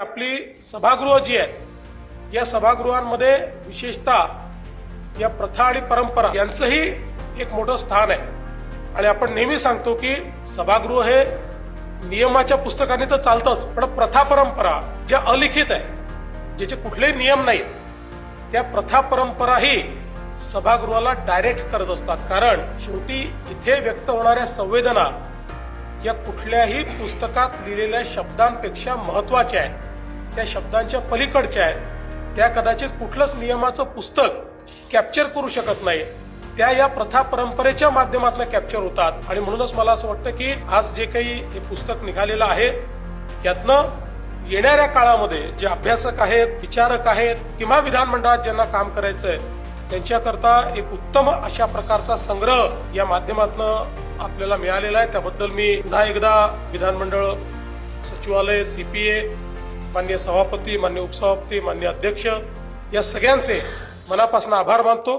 आपली सभागृह जी आहेत या सभागृहांमध्ये विशेषतः या प्रथा आणि परंपरा यांचंही एक मोठं स्थान आहे. आणि आपण नेहमी सांगतो की सभागृह हे नियमाच्या पुस्तकाने तर चालतंच पण प्रथा परंपरा ज्या अलिखित आहे ज्याचे कुठलेही नियम नाहीत त्या प्रथा परंपराही सभागृहाला डायरेक्ट करत असतात. कारण शेवटी इथे व्यक्त होणाऱ्या संवेदना या कुठल्याही पुस्तकात लिहिलेल्या शब्दांपेक्षा महत्त्वाच्या आहेत. त्या शब्दांच्या पलीकडच्या आहेत. त्या कदाचित कुठलंच नियमाचं पुस्तक कॅप्चर करू शकत नाही. त्या या प्रथा परंपरेच्या माध्यमातून कॅप्चर होतात. आणि म्हणूनच मला असं वाटतं की आज जे काही हे पुस्तक निघालेलं आहे यातनं येणाऱ्या काळामध्ये जे अभ्यासक आहेत विचारक आहेत किंवा विधानमंडळात ज्यांना काम करायचंय त्यांच्याकरता एक उत्तम अशा प्रकारचा संग्रह या माध्यमातून आपल्याला मिळालेला आहे. त्याबद्दल मी पुन्हा एकदा विधानमंडळ सचिवालय सीपीए मान्य सभापती मान्य उपसभापती मान्य अध्यक्ष या सगळ्यांचे मनापासून आभार मानतो.